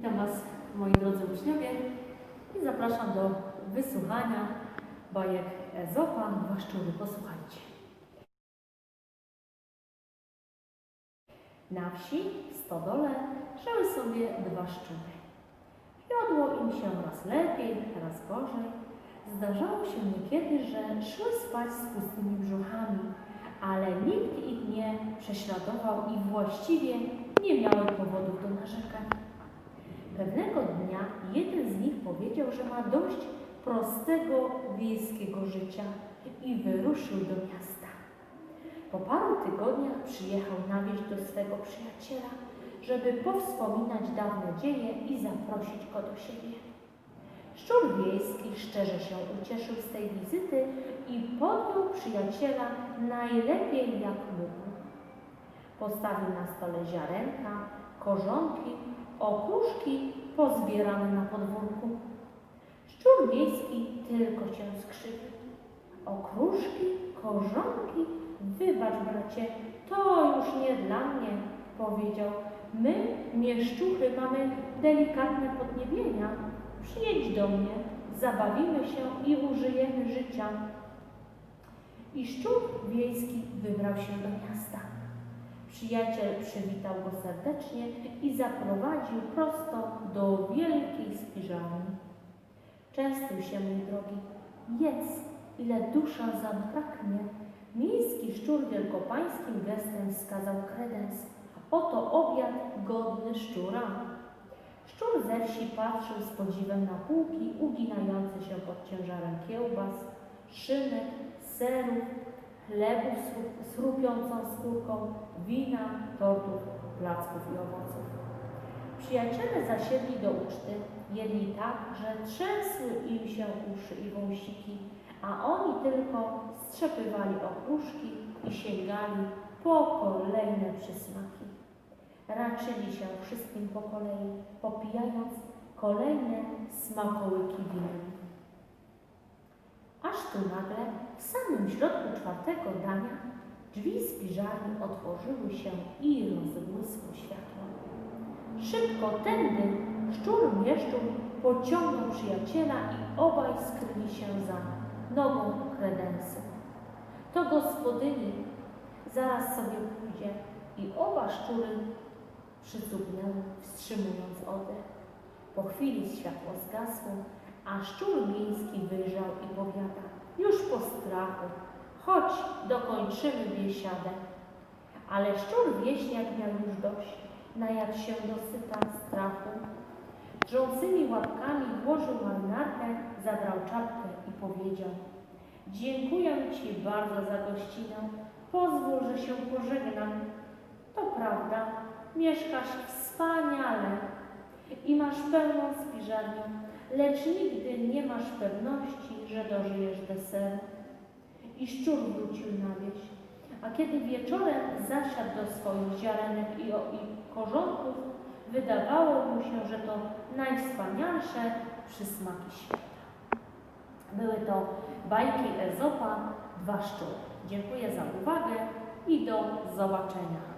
Witam Was, moi drodzy uczniowie i zapraszam do wysłuchania bajek Ezopa, Dwa szczury. Posłuchajcie. Na wsi, w stodole, żyły sobie dwa szczury. Jadło im się raz lepiej, raz gorzej. Zdarzało się niekiedy, że szły spać z pustymi brzuchami, ale nikt ich nie prześladował i właściwie nie miały powodów do narzekań. Jeden z nich powiedział, że ma dość prostego wiejskiego życia i wyruszył do miasta. Po paru tygodniach przyjechał na wieś do swego przyjaciela, żeby powspominać dawne dzieje i zaprosić go do siebie. Szczur wiejski szczerze się ucieszył z tej wizyty i podjął przyjaciela najlepiej jak mógł. Postawił na stole ziarenka, korzonki, okuszki pozbierane na podwórku. Szczur miejski tylko się skrzywił. Okruszki, korzonki, wybacz bracie, to już nie dla mnie, powiedział. My, mieszczuchy, mamy delikatne podniebienia. Przyjedź do mnie, zabawimy się i użyjemy życia. I szczur wiejski wybrał się do miasta. Przyjaciel przywitał go serdecznie i zaprowadził prosto do wielkiej spiżarni. Częstuj się, mój drogi, jedz, ile dusza zabraknie. Miejski szczur wielkopańskim gestem wskazał kredens. Oto obiad godny szczura. Szczur ze wsi patrzył z podziwem na półki uginające się pod ciężarem kiełbas, szynek, serów, chlebów z chrupiącą skórką, wina, tortów, placków i owoców. Przyjaciele zasiedli do uczty, jedli tak, że trzęsły im się uszy i wąsiki, a oni tylko strzepywali okruszki i sięgali po kolejne przysmaki. Raczyli się wszystkim po kolei, popijając kolejne smakołyki winem. Aż tu nagle, w samym środku czwartego dania, drzwi spiżarni otworzyły się i rozbłysło światło. Szybko tędy szczur mieszczuł pociągnął przyjaciela i obaj skryli się za nogą kredensu. To gospodyni zaraz sobie pójdzie i oba szczury przycupnęły, wstrzymując oddech. Po chwili światło zgasło, a szczur miejski wyjrzał i powiada, już po strachu, chodź, dokończymy biesiadę. Ale szczur wieśniak miał już dość, najadł się dosyta strachu. Drżącymi łapkami włożył marynarkę, zabrał czapkę i powiedział Dziękuję Ci bardzo za gościnę, pozwól, że się pożegnam. To prawda, mieszkasz wspaniale i masz pełną spiżarnię, lecz nigdy nie masz pewności, że dożyjesz deseru. I szczur wrócił na wieś, a kiedy wieczorem zasiadł do swoich ziarenek i, o- i korzonków, wydawało mu się, że to najwspanialsze przysmaki świata. Były to bajki Ezopa, dwa szczury. Dziękuję za uwagę i do zobaczenia.